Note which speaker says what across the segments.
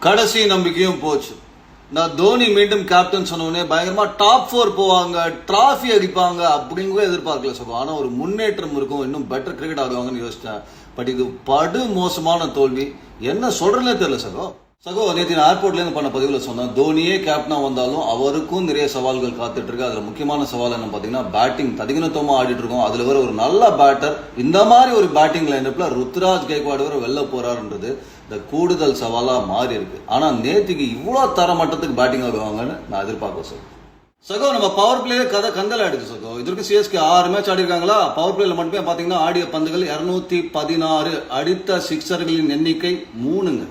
Speaker 1: கடைசி நம்பிக்கையும் போச்சு. நான் தோனி மீண்டும் கேப்டன் சொன்னோடனே பயங்கரமாக டாப் ஃபோர் போவாங்க ட்ராஃபி அடிப்பாங்க அப்படின்னு கூட எதிர்பார்க்கல சகோ. ஆனால் ஒரு முன்னேற்றம் இருக்கும் இன்னும் பெட்டர் கிரிக்கெட் ஆடுவாங்கன்னு யோசித்தேன் பட் இது படு மோசமான தோல்வி. என்ன சொல்றதுனே தெரியல சகோ. சகோ நேற்று நான் ஏர்போர்ட்ல இருந்து பண்ண பதிவுல சொன்னேன். தோனியே கேப்டனா வந்தாலும் அவருக்கும் நிறைய சவால்கள் காத்துட்டு இருக்கு. அதுல முக்கியமான சவால் என்ன பாத்தீங்கன்னா பேட்டிங் ததிகினத்தமா ஆடிட்டு இருக்கோம். அதுல வர ஒரு நல்ல பேட்டர் இந்த மாதிரி ஒரு பேட்டிங் லைனப்ல ருத்ராஜ் கேக்வாட் வர வெளில போறாருன்றது. இந்த கூடுதல் சவாலாக மாறி இருக்கு. ஆனால் நேத்துக்கு இவ்வளோ தர மட்டத்துக்கு பேட்டிங் வருவாங்கன்னு நான் எதிர்பார்க்க சார் சகோ நம்ம பவர் பிளேல கதை கந்தல் ஆயிடுச்சு சகோ. இதற்கு சிஎஸ்கே ஆறு மேட்ச் ஆடிருக்காங்களா? பவர் பிளேல மட்டுமே பார்த்தீங்கன்னா ஆடிய பந்துகள் இரநூத்தி பதினாறு அடித்த சிக்ஸர்களின் எண்ணிக்கை மூணுங்க.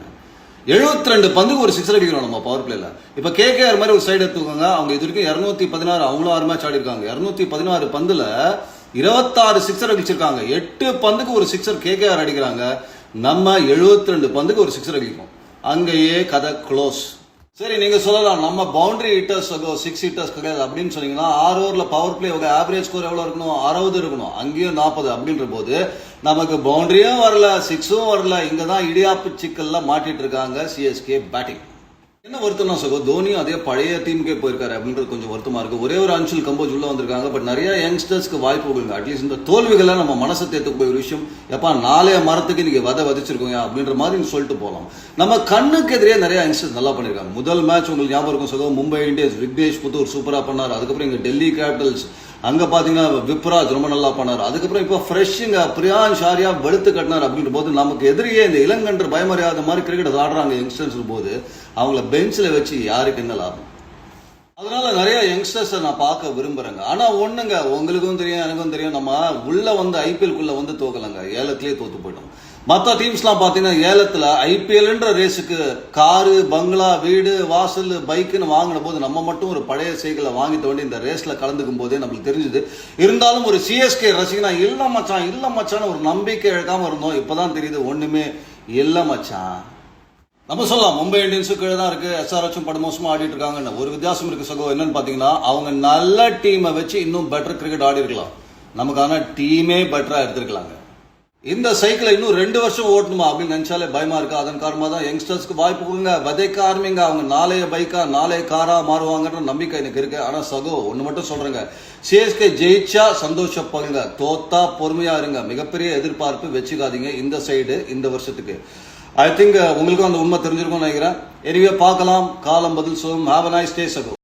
Speaker 1: 72 ரெண்டு பந்துக்கு ஒரு சிக்ஸர் அடிக்கிறோம் நம்ம பவர் பிளேல இப்ப கேகேஆர் மாதிரி ஒரு சைடு எடுத்துக்கோங்க. அவங்க இது வரைக்கும் பதினாறு அவங்களும் ஆறு மேட்ச் ஆடிருக்காங்க. இரநூத்தி பதினாறு பந்துல இருபத்தாறு சிக்ஸர் அடிச்சிருக்காங்க. எட்டு பந்துக்கு ஒரு சிக்ஸர் கேகேஆர் அடிக்கிறாங்க. நம்ம 72 ரெண்டு பந்துக்கு ஒரு சிக்ஸர் அடிக்கும் அங்கேயே கதை க்ளோஸ் சரி நீங்க சொல்லலாம். நம்ம பவுண்டரி ஹிட்டர்ஸ் சிக்ஸ் ஹிட்டர்ஸ் கிடையாது அப்படின்னு சொன்னீங்கன்னா ஆறு ஓவரில் பவர் பிளே ஆவரேஜ் ஸ்கோர் எவ்வளோ இருக்கணும்? அறுபது இருக்கணும். அங்கேயும் நாற்பது அப்படின்ற போது நமக்கு பவுண்டரியும் வரல சிக்ஸும் வரல. இங்கே தான் இடியாப்பு சிக்கல்ல மாட்டிட்டு இருக்காங்க சிஎஸ்கே பேட்டிங் என்ன வருத்தம்னா சகோ தோனியும் அதே பழைய டீமுக்கே போயிருக்காரு அப்படின்றது கொஞ்சம் வருத்தமா இருக்கு. ஒரே ஒரு அன்சுல் கம்போஜ் உள்ள வந்திருக்காங்க. பட் நிறைய யங்ஸ்டர்ஸ்க்கு வாய்ப்பு கொடுங்க. அட்லீஸ்ட் இந்த தோல்விகளை நம்ம மனசை தேர்த்துக்கு ஒரு விஷயம். எப்பா நாளைய மரத்துக்கு நீங்க வத வதிச்சிருக்கோங்க அப்படின்ற மாதிரி சொல்லிட்டு போகலாம் நம்ம கண்ணுக்கு எதிரே நிறைய யங்ஸ்டர்ஸ் நல்லா பண்ணிருக்காங்க. முதல் மேட்ச் உங்களுக்கு ஞாபகம் இருக்கும் சகோ மும்பை இந்தியன்ஸ் விக்னேஷ் புத்தூர் சூப்பரா பண்ணார். அதுக்கப்புறம் இங்க டெல்லி கேபிட்டல்ஸ் அங்க பாத்தீங்கன்னா விப்ராஜ் ரொம்ப நல்லா பண்ணார். அதுக்கப்புறம் இப்போ ஃப்ரெஷ்ஷுங்க பிரியான் ஷாரியா வெளுத்து கட்டினார் அப்படின்ற போது நமக்கு எதிரியே இந்த இளங்கன்று பயமறியாத மாதிரி கிரிக்கெட் ஆடுறாங்க யங்ஸ்டர்ஸ் போது அவங்கள பெஞ்சில் வச்சு யாருக்கு என்ன லாபம்? அதனால நிறைய யங்ஸ்டர்ஸை நான் பார்க்க விரும்புறேங்க. ஆனா ஒண்ணுங்க உங்களுக்கும் தெரியும் எனக்கும் தெரியும் நம்ம உள்ள வந்து ஐபிஎல்குள்ள வந்து தோக்கலங்க. ஏலத்திலேயே தோத்து போயிட்டோம். மற்ற டீம்ஸ்லாம் பார்த்தீங்கன்னா ஏலத்தில் ஐபிஎல்ன்ற ரேஸுக்கு காரு பங்களா வீடு வாசல் பைக்குன்னு வாங்கின போது நம்ம மட்டும் ஒரு பழைய சைக்கிளை வாங்கிட்டு வேண்டி இந்த ரேஸில் கலந்துக்கும் போதே நம்மளுக்கு தெரிஞ்சுது. இருந்தாலும் ஒரு சிஎஸ்கே ரசிகனா இல்ல மச்சான் இல்ல மச்சான் ஒரு நம்பிக்கை இழக்காம இருந்தோம். இப்பதான் தெரியுது ஒண்ணுமே இல்ல மச்சான். நம்ம சொல்லலாம் மும்பை இந்தியன்ஸு கீழே தான் இருக்கு எஸ்ஆர்எச்சும் படுமோசமா ஆடிட்டு இருக்காங்கன்னு ஒரு வித்தியாசம் இருக்கு சகோ என்னன்னு பாத்தீங்கன்னா அவங்க நல்ல டீமை வச்சு இன்னும் பெட்டர் கிரிக்கெட் ஆடி இருக்கலாம். நமக்கான டீமே பெட்டரா எடுத்திருக்கலாங்க. இந்த சைக்கிளை இன்னும் ரெண்டு வருஷம் ஓட்டணுமா அப்படின்னு நினைச்சாலே பயமா இருக்கு. அதன் காரணமா தான் யங்ஸ்டர்ஸ்க்கு வாய்ப்பு கொடுங்க. விதைக்க ஆரம்பிங்க. அவங்க நாளைய பைக்கா நாளைய காரா மாறுவாங்கன்ற நம்பிக்கை எனக்கு இருக்கு. ஆனா சகோ ஒன்று மட்டும் சொல்றேங்க. சிஎஸ்கே ஜெயிச்சா சந்தோஷப்படுங்க. தோத்தா பொறுமையா இருங்க. மிகப்பெரிய எதிர்பார்ப்பு வச்சுக்காதீங்க இந்த சைடு இந்த வருஷத்துக்கு. ஐ திங்க் uh, உங்களுக்கும் அந்த உண்மை தெரிஞ்சிருக்கும்னு நினைக்கிறேன். எனிவே பார்க்கலாம் காலம் பதில் சொல்லும். ஹாவ் அ நைஸ் டே சகோ.